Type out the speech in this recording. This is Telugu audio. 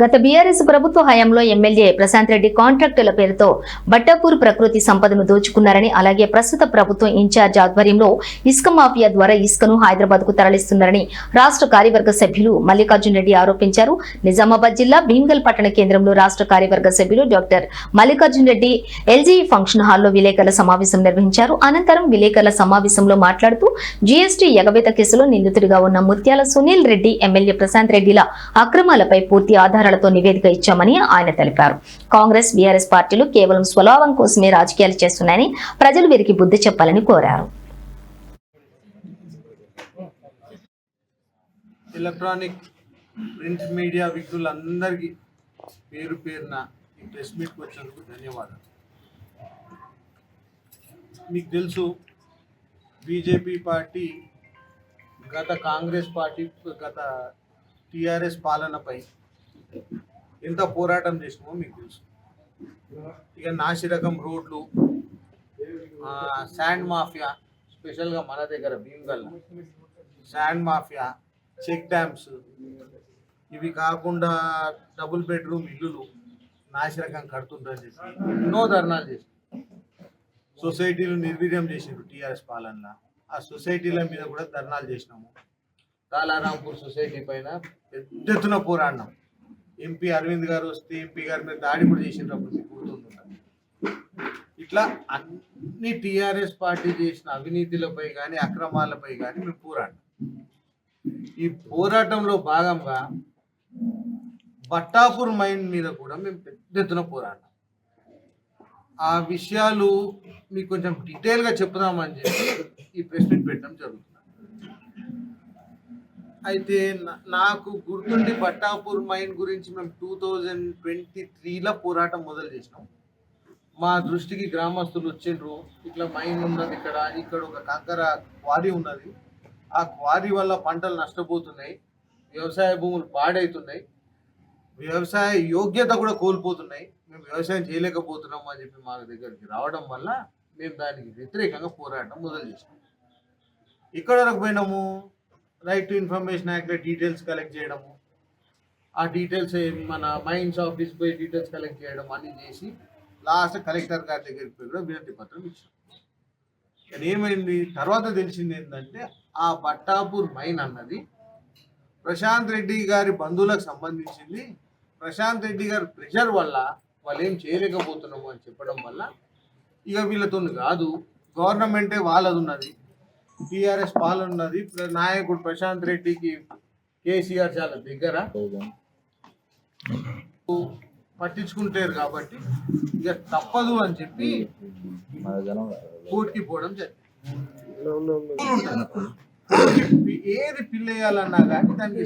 గత బీఆర్ఎస్ ప్రభుత్వ హయాంలో ఎమ్మెల్యే ప్రశాంత్ రెడ్డి కాంట్రాక్టుల పేరుతో బట్టాపూర్ ప్రకృతి సంపదను దోచుకున్నారని అలాగే ప్రస్తుత ప్రభుత్వం ఇన్ఛార్జ్ ఆధ్వర్యంలో ఇసుక మాఫియా ద్వారా ఇసుకను హైదరాబాద్కు తరలిస్తున్నారని రాష్ట్ర కార్యవర్గ సభ్యులు మల్లికార్జున్ రెడ్డి ఆరోపించారు. నిజామాబాద్ జిల్లా భీమ్గల్ పట్టణ కేంద్రంలో రాష్ట్ర కార్యవర్గ సభ్యులు doctor Mallikarjun Reddy LG function హాల్లో విలేకరుల సమావేశం నిర్వహించారు. అనంతరం విలేకరుల సమావేశంలో మాట్లాడుతూ జీఎస్టీ ఎగవేత కేసులో నిందితుడిగా ఉన్న ముత్యాల సునీల్ రెడ్డి ఎమ్మెల్యే ప్రశాంత్ రెడ్డిల అక్రమాలపై పూర్తి ఆధారం ఆధారాలతో నివేదిక ఇచ్చామని ఆయన తెలిపారు. కాంగ్రెస్ బీఆర్ఎస్ పార్టీలు కేవలం స్వలాభం కోసమే రాజకీయాలు చేస్తున్నాయని ప్రజలు వీరికి బుద్ధి చెప్పాలని కోరారు. ఎలక్ట్రానిక్ ప్రింట్ మీడియా వ్యక్తులందరికీ పేరు పేరున ఈ ప్రెస్ మీట్కి వచ్చినందుకు ధన్యవాదాలు. మీకు తెలుసు బీజేపీ పార్టీ గత కాంగ్రెస్ పార్టీ గత టీఆర్ఎస్ పాలనపై ఎంత పోరాటం చేసినామో మీకు తెలుసు. ఇక నాసిరకం రోడ్లు శాండ్ మాఫియా స్పెషల్గా మన దగ్గర Bheemgal sand mafia check dams ఇవి కాకుండా డబుల్ బెడ్రూమ్ ఇల్లులు నాశరకం కడుతుందని చెప్పి ఎన్నో ధర్నాలు చేసి సొసైటీలు నిర్వీర్యం చేసిండ్రు టీఆర్ఎస్ పాలనలో. ఆ సొసైటీల మీద కూడా ధర్నాలు చేసినాము. తాలారాంపూర్ సొసైటీ పైన పెద్ద ఎత్తున పోరాడినాం. ఎంపీ అరవింద్ గారు వస్తే ఎంపీ గారి మీద దాడి కూడా చేసిండ్రు అప్పుడు మీకు గుర్తుంటుంది ఇట్లా అన్ని టీఆర్ఎస్ పార్టీ చేసిన అవినీతిలపై కానీ అక్రమాలపై కానీ మేము పోరాటం ఈ పోరాటంలో భాగంగా బట్టాపూర్ మైండ్ మీద కూడా మేము పెద్ద ఎత్తున పోరాటం ఆ విషయాలు మీకు కొంచెం డీటెయిల్గా చెప్దామని చెప్పి ఈ ప్రెస్ మీట్ పెట్టడం జరుగుతుంది. అయితే నాకు గుర్తుండి బట్టాపూర్ మైన్ గురించి మేము టూ థౌజండ్ ట్వంటీ త్రీలో పోరాటం మొదలు చేసినాం. మా దృష్టికి గ్రామస్తులు వచ్చిండ్రు. ఇట్లా మైన్ ఉన్నది ఇక్కడ ఇక్కడ ఒక కంకర క్వారీ ఉన్నది. ఆ క్వారీ వల్ల పంటలు నష్టపోతున్నాయి. వ్యవసాయ భూములు పాడైతున్నాయి. వ్యవసాయ యోగ్యత కూడా కోల్పోతున్నాయి. మేము వ్యవసాయం చేయలేకపోతున్నాం అని చెప్పి మా దగ్గరికి రావడం వల్ల మేము దానికి వ్యతిరేకంగా పోరాటం మొదలు చేసినాం. ఇక్కడ వరకు పోయినాము? రైట్ టు ఇన్ఫర్మేషన్ యాక్ట్లో డీటెయిల్స్ కలెక్ట్ చేయడము ఆ డీటెయిల్స్ మన మైన్స్ ఆఫీస్ పోయి డీటెయిల్స్ కలెక్ట్ చేయడం అని చేసి లాస్ట్ కలెక్టర్ గారి దగ్గరికి పోయి కూడా వినతి పత్రం ఇచ్చాం ఏమైంది తర్వాత తెలిసింది ఏంటంటే ఆ బట్టాపూర్ మైన్ అన్నది ప్రశాంత్ రెడ్డి గారి బంధువులకు సంబంధించింది. ప్రశాంత్ రెడ్డి గారి ప్రెషర్ వల్ల వాళ్ళు ఏం చేయలేకపోతున్నాము అని చెప్పడం వల్ల ఇక వీళ్ళతో కాదు గవర్నమెంటే వాళ్ళది ఉన్నది. టీఆర్ఎస్ పాలన ఉన్నది ప్ర- నాయకుడు ప్రశాంత్ రెడ్డికి కేసీఆర్ చాలా దగ్గర. పట్టించుకుంటారు కాబట్టి ఇక తప్పదు అని చెప్పి కోర్టుకి పోవడం జరిగింది. ఏది పిల్లేయాలన్నా కానీ దానికి